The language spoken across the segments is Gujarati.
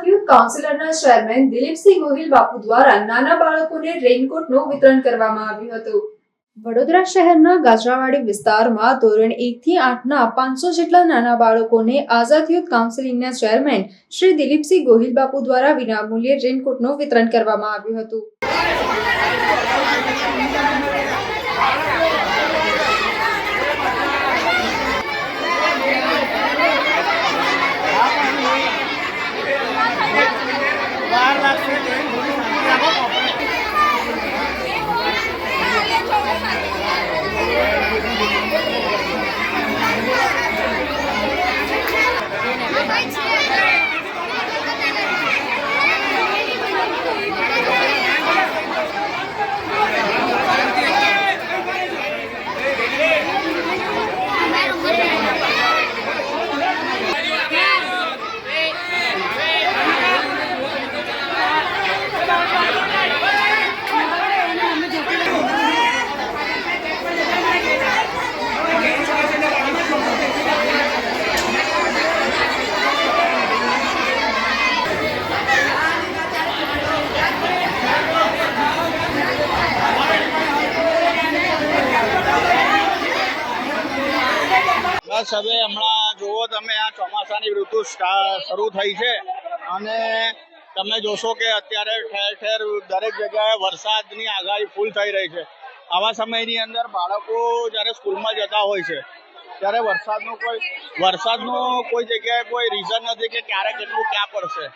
આઝાદ યુથ કાઉન્સિલરના ચેરમેન દિલીપસિંહ ગોહિલ બાપુ દ્વારા નાના બાળકોને રેઇનકોટનું વિતરણ કરવામાં આવ્યું હતું. વડોદરા શહેરના ગાજરાવાડી વિસ્તારમાં ધોરણ એક થી આઠના પાંચસો જેટલા નાના બાળકોને આઝાદ યુથ કાઉન્સિલિંગના ચેરમેન શ્રી દિલીપસિંહ ગોહિલ બાપુ દ્વારા વિનામૂલ્યે રેઇનકોટનું વિતરણ કરવામાં આવ્યું હતું. બસ હવે હમણાં જુઓ તમે આ ચોમાસાની ઋતુ શરૂ થઈ છે અને તમે જોશો કે અત્યારે ઠેર ઠેર દરેક જગ્યાએ વરસાદની આગાહી ફૂલ થઈ રહી છે. આવા સમયની અંદર બાળકો જ્યારે સ્કૂલમાં જતા હોય છે, ત્યારે વરસાદનું કોઈ વરસાદનું કોઈ જગ્યાએ કોઈ રીઝન નથી કે ક્યારે કેટલું ક્યાં પડશે.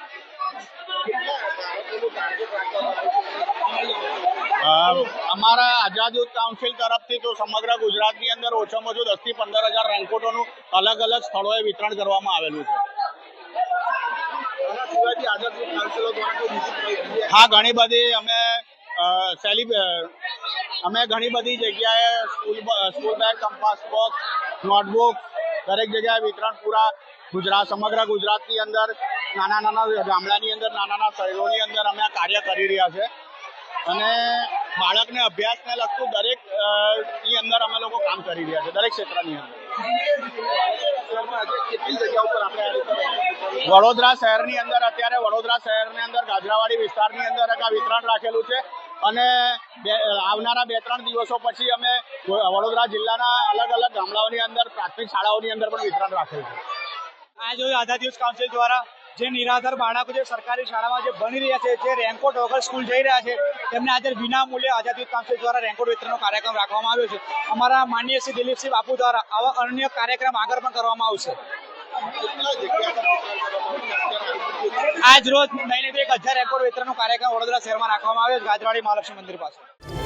અમારા આઝાદ યુથ કાઉન્સિલ તરફથી તો સમગ્ર ગુજરાતની અંદર ઓછામાં ઓછું દસથી પંદર હજાર રેનકોટોનું અલગ અલગ સ્થળોએ વિતરણ કરવામાં આવેલું છે. હા, ઘણી બધી અમે સેલિબ અમે ઘણી બધી જગ્યાએ school school bag, compass box, notebook, દરેક જગ્યાએ વિતરણ પૂરા ગુજરાત, સમગ્ર ગુજરાતની અંદર નાના નાના ગામડાની અંદર નાના નાના શહેરોની અંદર અમે આ કાર્ય કરી રહ્યા છે. અને બાળકને અભ્યાસને લગતું દરેકની અંદર અમે લોકો કામ કરી રહ્યા છે, દરેક ક્ષેત્રની અંદર. વડોદરા શહેરની અંદર અત્યારે વડોદરા શહેરની અંદર ગાજરાવાડી વિસ્તારની અંદર આ વિતરણ રાખેલું છે અને આવનારા બે ત્રણ દિવસો પછી અમે વડોદરા જિલ્લાના અલગ અલગ ગામડાઓની અંદર પ્રાથમિક શાળાઓની અંદર પણ વિતરણ રાખેલું છે. આ જોયું આઝાદ દિવસ કાઉન્સિલ દ્વારા? જે નિરાધાર બાળકો જે સરકારી શાળામાં જે ભણી રહ્યા છે, જે રેનકોટ વગર સ્કૂલ જઈ રહ્યા છે, તેમને આજે વિના મૂલ્યે આઝાદ કાઉન્સિલ દ્વારા રેનકોટ વિતરણનો કાર્યક્રમ રાખવામાં આવ્યો છે. અમારા માનનીય શ્રી દિલીપસિંહ બાપુ દ્વારા આવા અન્ય કાર્યક્રમ આગળ પણ કરવામાં આવશે. આજ રોજ મહિને એક હજાર રેકોર્ડ વિતરણનો કાર્યક્રમ વડોદરા શહેરમાં રાખવામાં આવ્યો છે. ગાજવાડી મહાલક્ષ્મી મંદિર પાસે.